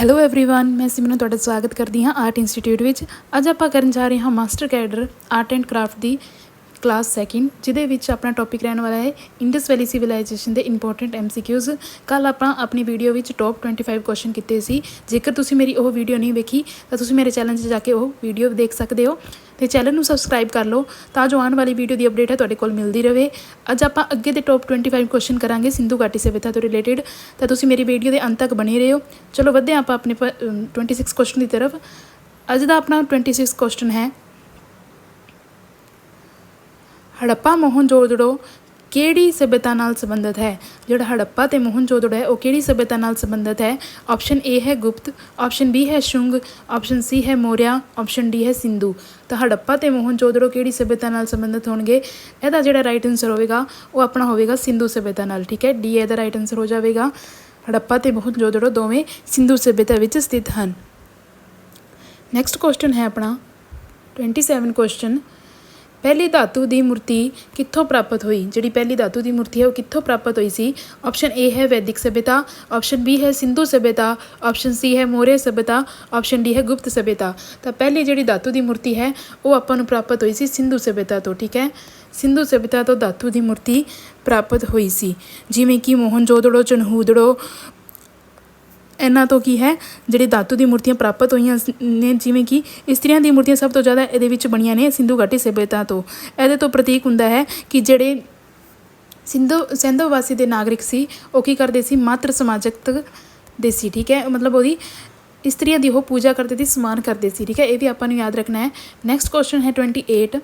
Hello everyone ਮੈਂ ਸਿਮਰਨ ਤੁਹਾਡਾ ਸਵਾਗਤ ਕਰਦੀ ਹਾਂ ਆਰਟ ਇੰਸਟੀਚਿਊਟ ਵਿੱਚ ਅੱਜ ਆਪਾਂ ਕਰਨ ਜਾ ਰਹੇ ਹਾਂ master cadre art and craft the class second ਜਿਹਦੇ ਵਿੱਚ ਆਪਣਾ ਟੌਪਿਕ ਰਹਿਣ ਵਾਲਾ ਹੈ ਇੰਡਸ ਵੈਲੀ ਸਿਵਲਾਈਜੇਸ਼ਨ ਦੇ ਇੰਪੋਰਟੈਂਟ ਐਮਸੀਕਿਊਜ਼ ਕੱਲ ਆਪਾਂ ਆਪਣੀ ਵੀਡੀਓ ਵਿੱਚ ਟੌਪ 25 ਕੁਐਸਚਨ ਕੀਤੇ ਸੀ। ਜੇਕਰ ਤੁਸੀਂ ਮੇਰੀ ਉਹ ਵੀਡੀਓ ਨਹੀਂ ਵੇਖੀ, ਤਾਂ ਤੁਸੀਂ ਮੇਰੇ ਚੈਨਲ 'ਚ ਜਾ ਕੇ ਉਹ ਵੀਡੀਓ ਦੇਖ ਸਕਦੇ ਹੋ। ਤੇ ਚੈਨਲ ਨੂੰ ਸਬਸਕ੍ਰਾਈਬ ਕਰ ਲਓ, ਤਾਂ ਜੋ ਆਉਣ ਵਾਲੀ ਵੀਡੀਓ ਦੀ ਅਪਡੇਟ ਹੈ ਤੁਹਾਡੇ ਕੋਲ ਮਿਲਦੀ ਰਹੇ। ਅੱਜ ਆਪਾਂ ਅੱਗੇ ਦੇ ਟੌਪ 25 ਕੁਐਸਚਨ ਕਰਾਂਗੇ, ਸਿੰਧੂ ਘਾਟੀ ਸਭਿਅਤਾ ਤੋਂ ਰਿਲੇਟਡ ਤਾਂ ਤੁਸੀਂ ਮੇਰੀ ਵੀਡੀਓ ਦੇ ਅੰਤ ਤੱਕ ਬਣੇ ਰਹੋ। ਚਲੋ, ਵਧਦੇ ਹਾਂ ਆਪਾਂ ਆਪਣੇ ਪ- ਅਮ 26 ਕੁਐਸਚਨ ਦੀ ਤਰਫ। ਅੱਜ ਦਾ ਆਪਣਾ 26 ਕੁਐਸਚਨ ਹੈ। ਹੜੱਪਾ ਮੋਹਨਜੋਦੜੋ ਕਿਹੜੀ ਸਭਿਅਤਾ ਨਾਲ ਸੰਬੰਧਿਤ ਹੈ? ਜਿਹੜਾ ਹੜੱਪਾ ਤੇ ਮੋਹਨਜੋਦੜੋ ਹੈ, ਉਹ ਕਿਹੜੀ ਸਭਿਅਤਾ ਨਾਲ ਸੰਬੰਧਿਤ ਹੈ? ਆਪਸ਼ਨ ਏ ਹੈ ਗੁਪਤ, ਆਪਸ਼ਨ ਬੀ ਹੈ ਸ਼ੁੰਗ, ਆਪਸ਼ਨ ਸੀ ਹੈ ਮੋਰਿਆ, ਆਪਸ਼ਨ ਡੀ ਹੈ ਸਿੰਧੂ। ਤਾਂ ਹੜੱਪਾ ਤੇ ਮੋਹਨਜੋਦੜੋ ਕਿਹੜੀ ਸਭਿਅਤਾ ਨਾਲ ਸੰਬੰਧਿਤ ਹੋਣਗੇ? ਇਹਦਾ ਜਿਹੜਾ ਰਾਈਟ ਆਨਸਰ ਹੋਵੇਗਾ, ਉਹ ਆਪਣਾ ਹੋਵੇਗਾ ਸਿੰਧੂ ਸਭਿਅਤਾ ਨਾਲ, ਠੀਕ ਹੈ? ਡੀ ਇਹਦਾ ਰਾਈਟ ਆਨਸਰ ਹੋ ਜਾਵੇਗਾ। ਹੜੱਪਾ ਤੇ ਮੋਹਨਜੋਦੜੋ ਦੋਵੇਂ ਸਿੰਧੂ ਸਭਿਅਤਾ ਵਿੱਚ ਸਥਿਤ ਹਨ। ਨੈਕਸਟ ਕੁਐਸਚਨ ਹੈ ਆਪਣਾ 27 ਕੁਐਸਚਨ ਪਹਿਲੀ ਧਾਤੂ ਦੀ ਮੂਰਤੀ ਕਿੱਥੋਂ ਪ੍ਰਾਪਤ ਹੋਈ? ਜਿਹੜੀ ਪਹਿਲੀ ਧਾਤੂ ਦੀ ਮੂਰਤੀ ਹੈ, ਉਹ ਕਿੱਥੋਂ ਪ੍ਰਾਪਤ ਹੋਈ ਸੀ? ਆਪਸ਼ਨ ਏ ਹੈ ਵੈਦਿਕ ਸਭਿਅਤਾ ਆਪਸ਼ਨ ਬੀ ਹੈ ਸਿੰਧੂ ਸਭਿਅਤਾ ਆਪਸ਼ਨ ਸੀ ਹੈ ਮੌਰਿਆ ਸਭਿਅਤਾ ਆਪਸ਼ਨ ਡੀ ਹੈ ਗੁਪਤ ਸਭਿਅਤਾ। ਤਾਂ ਪਹਿਲੀ ਜਿਹੜੀ ਧਾਤੂ ਦੀ ਮੂਰਤੀ ਹੈ, ਉਹ ਆਪਾਂ ਨੂੰ ਪ੍ਰਾਪਤ ਹੋਈ ਸੀ ਸਿੰਧੂ ਸਭਿਅਤਾ ਤੋਂ, ਠੀਕ ਹੈ? ਸਿੰਧੂ ਸਭਿਅਤਾ ਤੋਂ ਧਾਤੂ ਦੀ ਮੂਰਤੀ ਪ੍ਰਾਪਤ ਹੋਈ ਸੀ। ਜਿਵੇਂ ਕਿ ਮੋਹਨਜੋਦੜੋ ਚਨਹੂਦੜੋ ਇਹਨਾਂ ਤੋਂ ਕੀ ਹੈ? ਜਿਹੜੇ ਧਾਤੂ ਦੀ ਮੂਰਤੀਆਂ ਪ੍ਰਾਪਤ ਹੋਈਆਂ ਸ- ਨੇ, ਜਿਵੇਂ ਕਿ ਇਸਤਰੀਆਂ ਦੀ ਮੂਰਤੀਆਂ ਸਭ ਤੋਂ ਜ਼ਿਆਦਾ ਇਹਦੇ ਵਿੱਚ ਬਣੀਆਂ ਨੇ ਸਿੰਧੂ ਘਾਟੀ ਸਭਿਅਤਾ ਤੋਂ। ਇਹਦੇ ਤੋਂ ਪ੍ਰਤੀਕ ਹੁੰਦਾ ਹੈ ਕਿ ਜਿਹੜੇ ਸਿੰਧੂ ਸਿੰਧੂ ਵਾਸੀ ਦੇ ਨਾਗਰਿਕ ਸੀ, ਉਹ ਕੀ ਕਰਦੇ ਸੀ? ਮਾਤਰ ਸਮਾਜਕ ਦੇ ਸੀ, ਠੀਕ ਹੈ? ਮਤਲਬ ਉਹਦੀ ਇਸਤਰੀਆਂ ਦੀ ਉਹ ਪੂਜਾ ਕਰਦੇ ਸੀ, ਸਮਾਨ ਕਰਦੇ ਸੀ, ਠੀਕ ਹੈ? ਇਹ ਵੀ ਆਪਾਂ ਨੂੰ ਯਾਦ ਰੱਖਣਾ ਹੈ। ਨੈਕਸਟ ਕੁਐਸਚਨ ਹੈ 28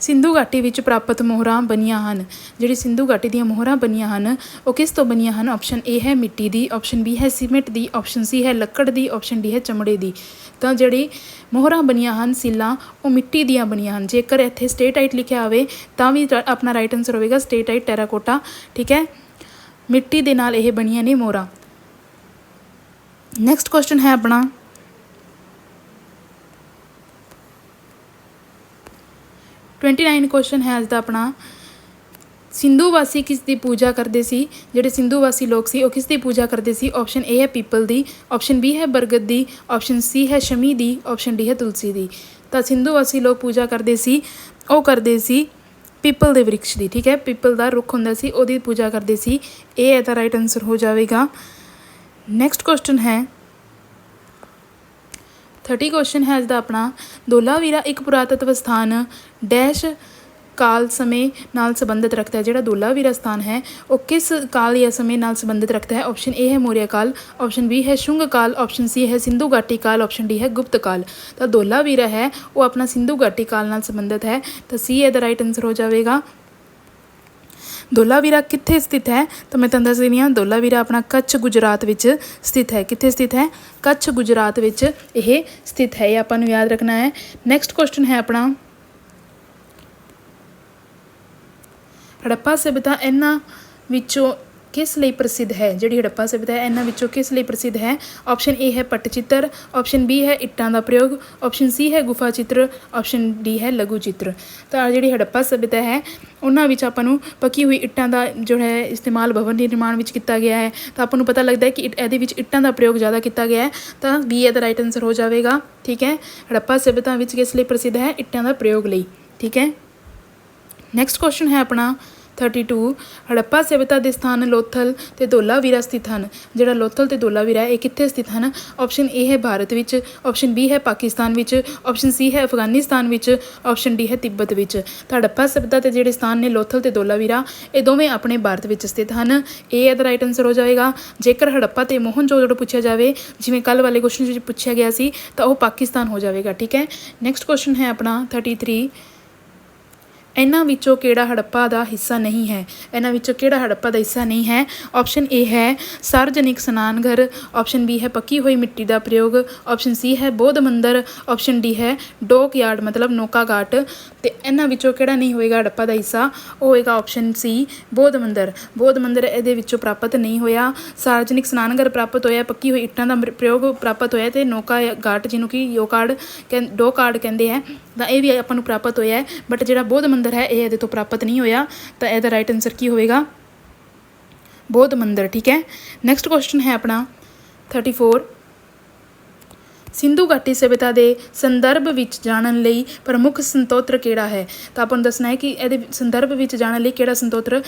ਸਿੰਧੂ ਘਾਟੀ ਵਿੱਚ ਪ੍ਰਾਪਤ ਮੋਹਰਾਂ ਬਣੀਆਂ ਹਨ। ਜਿਹੜੀ ਸਿੰਧੂ ਘਾਟੀ ਦੀਆਂ ਮੋਹਰਾਂ ਬਣੀਆਂ ਹਨ, ਉਹ ਕਿਸ ਤੋਂ ਬਣੀਆਂ ਹਨ? ਆਪਸ਼ਨ ਏ ਹੈ ਮਿੱਟੀ ਦੀ ਆਪਸ਼ਨ ਬੀ ਹੈ ਸੀਮੈਂਟ ਦੀ ਆਪਸ਼ਨ ਸੀ ਹੈ ਲੱਕੜ ਦੀ ਆਪਸ਼ਨ ਡੀ ਹੈ ਚਮੜੇ ਦੀ। ਤਾਂ ਜਿਹੜੀ ਮੋਹਰਾਂ ਬਣੀਆਂ ਹਨ, ਸਿੱਲਾਂ, ਉਹ ਮਿੱਟੀ ਦੀਆਂ ਬਣੀਆਂ ਹਨ। ਜੇਕਰ ਇੱਥੇ ਸਟੇਟਾਈਟ ਲਿਖਿਆ ਹੋਵੇ, ਤਾਂ ਵੀ ਆਪਣਾ ਰਾਈਟ ਆਨਸਰ ਹੋਵੇਗਾ ਸਟੇਟਾਈਟ ਟੈਰਾਕੋਟਾ ਠੀਕ ਹੈ? ਮਿੱਟੀ ਦੇ ਨਾਲ ਇਹ ਬਣੀਆਂ ਨੇ ਮੋਹਰਾਂ। ਨੈਕਸਟ ਕੁਐਸਚਨ ਹੈ ਆਪਣਾ। ਟਵੈਂਟੀ ਨਾਈਨ ਕੁਐਸਚਨ ਹੈ ਅੱਜ ਦਾ ਆਪਣਾ ਸਿੰਧੂ ਵਾਸੀ ਕਿਸ ਦੀ ਪੂਜਾ ਕਰਦੇ ਸੀ? ਜਿਹੜੇ ਸਿੰਧੂ ਵਾਸੀ ਲੋਕ ਸੀ, ਉਹ ਕਿਸ ਦੀ ਪੂਜਾ ਕਰਦੇ ਸੀ? ਆਪਸ਼ਨ ਏ ਹੈ ਪੀਪਲ ਦੀ ਆਪਸ਼ਨ ਬੀ ਹੈ ਬਰਗਦ ਦੀ ਆਪਸ਼ਨ ਸੀ ਹੈ ਸ਼ਮੀ ਦੀ ਆਪਸ਼ਨ ਡੀ ਹੈ ਤੁਲਸੀ ਦੀ। ਤਾਂ ਸਿੰਧੂ ਵਾਸੀ ਲੋਕ ਪੂਜਾ ਕਰਦੇ ਸੀ, ਉਹ ਕਰਦੇ ਸੀ ਪੀਪਲ ਦੇ ਵ੍ਰਿਕਸ਼ ਦੀ, ਠੀਕ ਹੈ? ਪੀਪਲ ਦਾ ਰੁੱਖ ਹੁੰਦਾ ਸੀ, ਉਹਦੀ ਪੂਜਾ ਕਰਦੇ ਸੀ। ਇਹ ਹੈ ਤਾਂ ਰਾਈਟ ਆਨਸਰ ਹੋ ਜਾਵੇਗਾ। ਨੈਕਸਟ ਕੁਐਸਚਨ ਹੈ 30 ਕੁਐਸਚਨ ਹੈ ਅੱਜ ਦਾ ਆਪਣਾ ਧੋਲਾਵੀਰਾ ਇੱਕ ਪੁਰਾਤਤਵ ਸਥਾਨ ਡੈਸ਼ ਕਾਲ ਸਮੇਂ ਨਾਲ ਸੰਬੰਧਿਤ ਰੱਖਦਾ ਹੈ, ਜਿਹੜਾ ਧੋਲਾਵੀਰਾ ਸਥਾਨ ਹੈ, ਉਹ ਕਿਸ ਕਾਲ ਜਾਂ ਸਮੇਂ ਨਾਲ ਸੰਬੰਧਿਤ ਰੱਖਦਾ ਹੈ? ਆਪਸ਼ਨ ਏ ਹੈ ਮੌਰਿਆ ਕਾਲ ਆਪਸ਼ਨ ਬੀ ਹੈ ਸ਼ੁੰਗ ਕਾਲ ਆਪਸ਼ਨ ਸੀ ਹੈ ਸਿੰਧੂ ਘਾਟੀ ਕਾਲ ਆਪਸ਼ਨ ਡੀ ਹੈ ਗੁਪਤ ਕਾਲ। ਤਾਂ ਧੋਲਾਵੀਰਾ ਹੈ, ਉਹ ਆਪਣਾ ਸਿੰਧੂ ਘਾਟੀ ਕਾਲ ਨਾਲ ਸੰਬੰਧਿਤ ਹੈ, ਤਾਂ ਸੀ ਇਹਦਾ ਰਾਈਟ ਆਨਸਰ ਹੋ ਜਾਵੇਗਾ। ਧੋਲਾਵੀਰਾ ਕਿੱਥੇ ਸਥਿਤ ਹੈ? ਤਾਂ ਮੈਂ ਤੁਹਾਨੂੰ ਦੱਸ ਦਿੰਦੀ ਹਾਂ ਧੋਲਾਵੀਰਾ ਆਪਣਾ ਕੱਛ ਗੁਜਰਾਤ ਵਿੱਚ ਸਥਿਤ ਹੈ। ਕਿੱਥੇ ਸਥਿਤ ਹੈ? ਕੱਛ ਗੁਜਰਾਤ ਵਿੱਚ ਇਹ ਸਥਿਤ ਹੈ, ਇਹ ਆਪਾਂ ਨੂੰ ਯਾਦ ਰੱਖਣਾ ਹੈ। ਨੈਕਸਟ ਕੁਐਸਚਨ ਹੈ ਆਪਣਾ। ਹੜੱਪਾ ਸਭਿਅਤਾ ਇਹਨਾਂ ਵਿੱਚੋਂ ਕਿਸ ਲਈ ਪ੍ਰਸਿੱਧ ਹੈ? ਜਿਹੜੀ ਹੜੱਪਾ ਸਭਿਅਤਾ ਹੈ, ਇਹਨਾਂ ਵਿੱਚੋਂ ਕਿਸ ਲਈ ਪ੍ਰਸਿੱਧ ਹੈ? ਆਪਸ਼ਨ ਏ ਹੈ ਪੱਟ ਚਿੱਤਰ ਆਪਸ਼ਨ ਬੀ ਹੈ ਇੱਟਾਂ ਦਾ ਪ੍ਰਯੋਗ ਆਪਸ਼ਨ ਸੀ ਹੈ ਗੁਫਾ ਚਿੱਤਰ ਆਪਸ਼ਨ ਡੀ ਹੈ ਲਘੂ ਚਿੱਤਰ ਤਾਂ ਜਿਹੜੀ ਹੜੱਪਾ ਸਭਿਅਤਾ ਹੈ, ਉਹਨਾਂ ਵਿੱਚ ਆਪਾਂ ਨੂੰ ਪੱਕੀ ਹੋਈ ਇੱਟਾਂ ਦਾ ਜੋ ਹੈ ਇਸਤੇਮਾਲ ਭਵਨ ਨਿਰਮਾਣ ਵਿੱਚ ਕੀਤਾ ਗਿਆ ਹੈ। ਤਾਂ ਆਪਾਂ ਨੂੰ ਪਤਾ ਲੱਗਦਾ ਹੈ ਕਿ ਇੱਟ- ਇਹਦੇ ਵਿੱਚ ਇੱਟਾਂ ਦਾ ਪ੍ਰਯੋਗ ਜ਼ਿਆਦਾ ਕੀਤਾ ਗਿਆ ਹੈ। ਤਾਂ ਬੀ ਇਹਦਾ ਰਾਈਟ ਆਨਸਰ ਹੋ ਜਾਵੇਗਾ, ਠੀਕ ਹੈ? ਹੜੱਪਾ ਸਭਿਅਤਾ ਵਿੱਚ ਕਿਸ ਲਈ ਪ੍ਰਸਿੱਧ ਹੈ? ਇੱਟਾਂ ਦਾ ਪ੍ਰਯੋਗ ਲਈ, ਠੀਕ ਹੈ? ਨੈਕਸਟ ਕੁਐਸਚਨ ਹੈ ਆਪਣਾ 32, ਹੜੱਪਾ ਸਭਿਅਤਾ ਦੇ ਸਥਾਨ ਲੋਥਲ ਤੇ ਧੋਲਾਵੀਰਾ ਸਥਿਤ ਹਨ। ਜਿਹੜਾ ਲੋਥਲ ਤੇ ਧੋਲਾਵੀਰਾ ਹੈ, ਇਹ ਕਿੱਥੇ ਸਥਿਤ ਹਨ? ਆਪਸ਼ਨ ਏ ਹੈ ਭਾਰਤ ਵਿੱਚ, ਆਪਸ਼ਨ ਬੀ ਹੈ ਪਾਕਿਸਤਾਨ ਵਿੱਚ, ਆਪਸ਼ਨ ਸੀ ਹੈ ਅਫਗਾਨਿਸਤਾਨ ਵਿੱਚ, ਆਪਸ਼ਨ ਡੀ ਹੈ ਤਿੱਬਤ ਵਿੱਚ। ਤਾਂ ਹੜੱਪਾ ਸਭਿਅਤਾ ਤੇ ਜਿਹੜੇ ਸਥਾਨ ਨੇ ਲੋਥਲ ਤੇ ਧੋਲਾਵੀਰਾ, ਇਹ ਦੋਵੇਂ ਆਪਣੇ ਭਾਰਤ ਵਿੱਚ ਸਥਿਤ ਹਨ। ਇਹ ਇਹਦਾ ਰਾਈਟ ਆਨਸਰ ਹੋ ਜਾਏਗਾ। ਜੇਕਰ ਹੜੱਪਾ ਤੇ ਮੋਹਨਜੋਦੜੋ ਪੁੱਛਿਆ ਜਾਵੇ, ਜਿਵੇਂ ਕੱਲ ਵਾਲੇ ਕੁਐਸਚਨ ਵਿੱਚ ਪੁੱਛਿਆ ਗਿਆ ਸੀ, ਤਾਂ ਉਹ ਪਾਕਿਸਤਾਨ ਹੋ ਜਾਵੇਗਾ, ਠੀਕ ਹੈ? ਨੈਕਸਟ ਕੁਐਸਚਨ ਹੈ ਆਪਣਾ 33 ਇਹਨਾਂ ਵਿੱਚੋਂ ਕਿਹੜਾ ਹੜੱਪਾ ਦਾ ਹਿੱਸਾ ਨਹੀਂ ਹੈ? ਇਹਨਾਂ ਵਿੱਚੋਂ ਕਿਹੜਾ ਹੜੱਪਾ ਦਾ ਹਿੱਸਾ ਨਹੀਂ ਹੈ? ਆਪਸ਼ਨ ਏ ਹੈ ਸਾਰਜਨਿਕ ਸਨਾਨ ਘਰ ਆਪਸ਼ਨ ਬੀ ਹੈ ਪੱਕੀ ਹੋਈ ਮਿੱਟੀ ਦਾ ਪ੍ਰਯੋਗ। ਆਪਸ਼ਨ ਸੀ ਹੈ ਬੋਧ ਮੰਦਰ। ਆਪਸ਼ਨ ਡੀ ਹੈ ਡੋਕ ਯਾਰਡ, ਮਤਲਬ ਨੌਕਾ ਘਾਟ। ਤੇ ਇਹਨਾਂ ਵਿੱਚੋਂ ਕਿਹੜਾ ਨਹੀਂ ਹੋਏਗਾ ਹੜੱਪਾ ਦਾ ਹਿੱਸਾ? ਉਹ ਹੋਏਗਾ ਆਪਸ਼ਨ ਸੀ ਬੋਧ ਮੰਦਰ। ਬੋਧ ਮੰਦਰ ਇਹਦੇ ਵਿੱਚੋਂ ਪ੍ਰਾਪਤ ਨਹੀਂ ਹੋਇਆ। ਸਾਰਜਨਿਕ ਸਨਾਨ ਘਰ ਪ੍ਰਾਪਤ ਹੋਇਆ, ਪੱਕੀ ਹੋਈ ਇੱਟਾਂ ਦਾ ਪ੍ਰਯੋਗ ਪ੍ਰਾਪਤ ਹੋਇਆ ਤੇ ਨੋਕਾ ਘਾਟ ਜਿਹਨੂੰ ਕਿ ਯੋਕਾਰਡ ਕਹਿੰ- ਡੋਕਾਰਡ ਕਹਿੰਦੇ ਹੈ, ਤਾਂ ਇਹ ਵੀ ਆਪਾਂ ਨੂੰ ਪ੍ਰਾਪਤ ਹੋਇਆ ਹੈ। ਬਟ ਜਿਹੜਾ ਬੋਧ ਮੰਦਰ ਹੈ, ਇਹ ਇਹਦੇ ਤੋਂ ਪ੍ਰਾਪਤ ਨਹੀਂ ਹੋਇਆ, ਤਾਂ ਇਹਦਾ ਰਾਈਟ ਆਨਸਰ ਕੀ ਹੋਵੇਗਾ? ਬੋਧ ਮੰਦਰ, ਠੀਕ ਹੈ? ਨੈਕਸਟ ਕੁਐਸਚਨ ਹੈ ਆਪਣਾ 34 ਸਿੰਧੂ ਘਾਟੀ ਸਭਿਅਤਾ ਦੇ ਸੰਦਰਭ ਵਿੱਚ ਜਾਣਨ ਲਈ ਪ੍ਰਮੁੱਖ ਸੰਤੋਤਰ ਕਿਹੜਾ ਹੈ? ਤਾਂ ਆਪਾਂ ਨੂੰ ਦੱਸਣਾ ਹੈ ਕਿ ਇਹਦੇ ਸੰਦਰਭ ਵਿੱਚ ਜਾਣਨ ਲਈ ਕਿਹੜਾ ਸੰਤੋਤਰ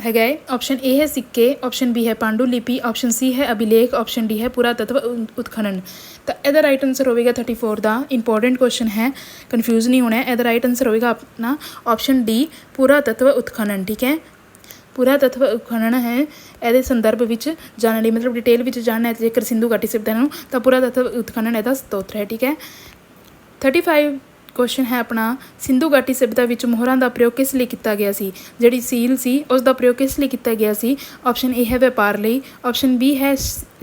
ਹੈਗਾ ਹੈ। ਆਪਸ਼ਨ ਏ ਹੈ ਸਿੱਕੇ ਆਪਸ਼ਨ ਬੀ ਹੈ ਪਾਂਡੂ ਲਿਪੀ ਆਪਸ਼ਨ ਸੀ ਹੈ ਅਭਿਲੇਖ ਆਪਸ਼ਨ ਡੀ ਹੈ ਪੁਰਾਤਤਵ ਉ- ਉਤਖਨਨ। ਤਾਂ ਇਹਦਾ ਰਾਈਟ ਆਨਸਰ ਹੋਵੇਗਾ 34 ਦਾ। ਇੰਪੋਰਟੈਂਟ ਕੁਐਸਚਨ ਹੈ। ਕਨਫਿਊਜ਼ ਨਹੀਂ ਹੋਣਾ ਇਹਦਾ ਰਾਈਟ ਆਨਸਰ ਹੋਵੇਗਾ ਆਪਣਾ ਆਪਸ਼ਨ ਡੀ ਪੁਰਾਤੱਤਵ ਉਤਖਨਨ, ਠੀਕ ਹੈ? ਪੁਰਾਤਤਵ ਉਤਖਨਨ ਹੈ। ਇਹਦੇ ਸੰਦਰਭ ਵਿੱਚ ਜਾਣਨ ਲਈ, ਮਤਲਬ ਡਿਟੇਲ ਵਿੱਚ ਜਾਣਨਾ ਹੈ, ਜੇਕਰ ਸਿੰਧੂ ਘਾਟੀ ਸਭਿਅਤਾ ਨੂੰ, ਤਾਂ ਪੁਰਾਤਤਵ ਉਤਖਨਨ ਇਹਦਾ ਸਤੋਤਰ ਹੈ, ਠੀਕ ਹੈ? 35 ਕੁਐਸਚਨ ਹੈ ਆਪਣਾ, ਸਿੰਧੂ ਘਾਟੀ ਸਭਿਅਤਾ ਵਿੱਚ ਮੋਹਰਾਂ ਦਾ ਪ੍ਰਯੋਗ ਕਿਸ ਲਈ ਕੀਤਾ ਗਿਆ ਸੀ? ਜਿਹੜੀ ਸੀਲ ਸੀ, ਉਸ ਦਾ ਪ੍ਰਯੋਗ ਕਿਸ ਲਈ ਕੀਤਾ ਗਿਆ ਸੀ? ਆਪਸ਼ਨ ਏ ਹੈ ਵਪਾਰ ਲਈ ਆਪਸ਼ਨ ਬੀ ਹੈ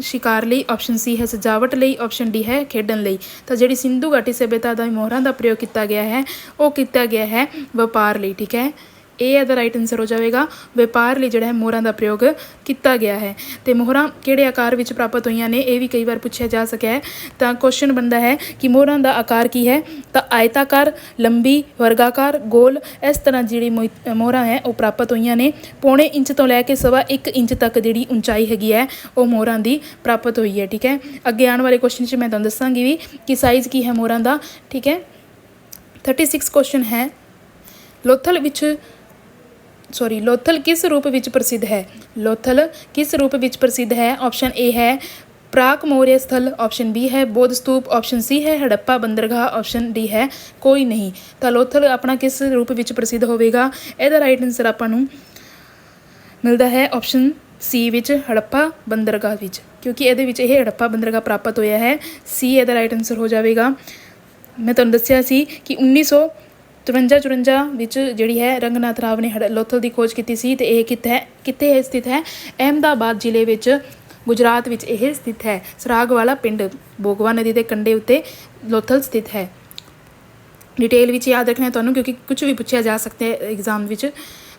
ਸ਼ਿਕਾਰ ਲਈ ਆਪਸ਼ਨ ਸੀ ਹੈ ਸਜਾਵਟ ਲਈ ਆਪਸ਼ਨ ਡੀ ਹੈ ਖੇਡਣ ਲਈ। ਤਾਂ ਜਿਹੜੀ ਸਿੰਧੂ ਘਾਟੀ ਸਭਿਅਤਾ ਦਾ ਮੋਹਰਾਂ ਦਾ ਪ੍ਰਯੋਗ ਕੀਤਾ ਗਿਆ ਹੈ, ਉਹ ਕੀਤਾ ਗਿਆ ਹੈ ਵਪਾਰ ਲਈ, ਠੀਕ ਹੈ? ਇਹ ਇਹਦਾ ਰਾਈਟ ਆਨਸਰ ਹੋ ਜਾਵੇਗਾ। ਵਪਾਰ ਲਈ ਜਿਹੜਾ ਹੈ ਮੋਹਰਾਂ ਦਾ ਪ੍ਰਯੋਗ ਕੀਤਾ ਗਿਆ ਹੈ। ਤੇ ਮੋਹਰਾਂ ਕਿਹੜੇ ਆਕਾਰ ਵਿੱਚ ਪ੍ਰਾਪਤ ਹੋਈਆਂ ਨੇ, ਇਹ ਵੀ ਕਈ ਵਾਰ ਪੁੱਛਿਆ ਜਾ ਸਕਿਆ ਹੈ। ਤਾਂ ਕੁਐਸਚਨ ਬਣਦਾ ਹੈ ਕਿ ਮੋਹਰਾਂ ਦਾ ਆਕਾਰ ਕੀ ਹੈ? ਤਾਂ ਆਇਤਾਕਾਰ, ਲੰਬੀ, ਵਰਗਾਕਾਰ, ਗੋਲ, ਇਸ ਤਰ੍ਹਾਂ ਜਿਹੜੀ ਮੋਈ- ਮੋਹਰਾਂ ਹੈ, ਉਹ ਪ੍ਰਾਪਤ ਹੋਈਆਂ ਨੇ। ਪੌਣੇ ਇੰਚ ਤੋਂ ਲੈ ਕੇ ਸਵਾ 1 ਇੰਚ ਤੱਕ ਜਿਹੜੀ ਉਚਾਈ ਹੈਗੀ ਹੈ, ਉਹ ਮੋਹਰਾਂ ਦੀ ਪ੍ਰਾਪਤ ਹੋਈ ਹੈ, ਠੀਕ ਹੈ? ਅੱਗੇ ਆਉਣ ਵਾਲੇ ਕੁਐਸਚਨ 'ਚ ਮੈਂ ਤੁਹਾਨੂੰ ਦੱਸਾਂਗੀ ਵੀ ਕਿ ਸਾਈਜ਼ ਕੀ ਹੈ ਮੋਹਰਾਂ ਦਾ, ਠੀਕ ਹੈ? 36 ਕੁਐਸਚਨ ਹੈ। ਲੋਥਲ ਵਿੱਚ ਸੌਰੀ ਲੋਥਲ ਕਿਸ ਰੂਪ ਵਿੱਚ ਪ੍ਰਸਿੱਧ ਹੈ? ਲੋਥਲ ਕਿਸ ਰੂਪ ਵਿੱਚ ਪ੍ਰਸਿੱਧ ਹੈ? ਆਪਸ਼ਨ ਏ ਹੈ ਪ੍ਰਾਕ ਮੌर्य ਸਥਲ ਆਪਸ਼ਨ ਬੀ ਹੈ ਬੋਧ ਸਤੂਪ ਆਪਸ਼ਨ ਸੀ ਹੈ ਹੜੱਪਾ ਬੰਦਰਗਾਹ ਆਪਸ਼ਨ ਡੀ ਹੈ ਕੋਈ ਨਹੀਂ। ਤਾਂ ਲੋਥਲ ਆਪਣਾ ਕਿਸ ਰੂਪ ਵਿੱਚ ਪ੍ਰਸਿੱਧ ਹੋਵੇਗਾ? ਇਹਦਾ ਰਾਈਟ ਆਨਸਰ ਆਪਾਂ ਨੂੰ ਮਿਲਦਾ ਹੈ ਆਪਸ਼ਨ ਸੀ ਵਿੱਚ ਹੜੱਪਾ ਬੰਦਰਗਾਹ ਵਿੱਚ, ਕਿਉਂਕਿ ਇਹਦੇ ਵਿੱਚ ਇਹ ਹੜੱਪਾ ਬੰਦਰਗਾਹ ਪ੍ਰਾਪਤ ਹੋਇਆ ਹੈ। ਸੀ ਇਹਦਾ ਰਾਈਟ ਆਨਸਰ ਹੋ ਜਾਵੇਗਾ। ਮੈਂ ਤੁਹਾਨੂੰ ਦੱਸਿਆ ਸੀ ਕਿ 1953 54 ਵਿੱਚ ਜਿਹੜੀ ਹੈ ਰੰਗਨਾਥ ਰਾਵ ਨੇ ਹੜ- ਲੋਥਲ ਦੀ ਖੋਜ ਕੀਤੀ ਸੀ ਤੇ ਇਹ ਕਿੱਥੇ ਹੈ? ਕਿੱਥੇ ਹੈ ਸਥਿਤ ਹੈ? ਅਹਿਮਦਾਬਾਦ ਜ਼ਿਲ੍ਹੇ ਵਿੱਚ ਗੁਜਰਾਤ ਵਿੱਚ ਇਹ ਸਥਿਤ ਹੈ। ਸਰਾਗ ਵਾਲਾ ਪਿੰਡ ਬੋਗਵਾ ਨਦੀ ਦੇ ਕੰਢੇ ਉੱਤੇ ਲੋਥਲ ਸਥਿਤ ਹੈ। ਡਿਟੇਲ ਵਿੱਚ ਯਾਦ ਰੱਖਣਾ ਤੁਹਾਨੂੰ ਕਿਉਂਕਿ ਕੁਝ ਵੀ ਪੁੱਛਿਆ ਜਾ ਸਕਦਾ ਹੈ ਐਗਜ਼ਾਮ ਵਿੱਚ।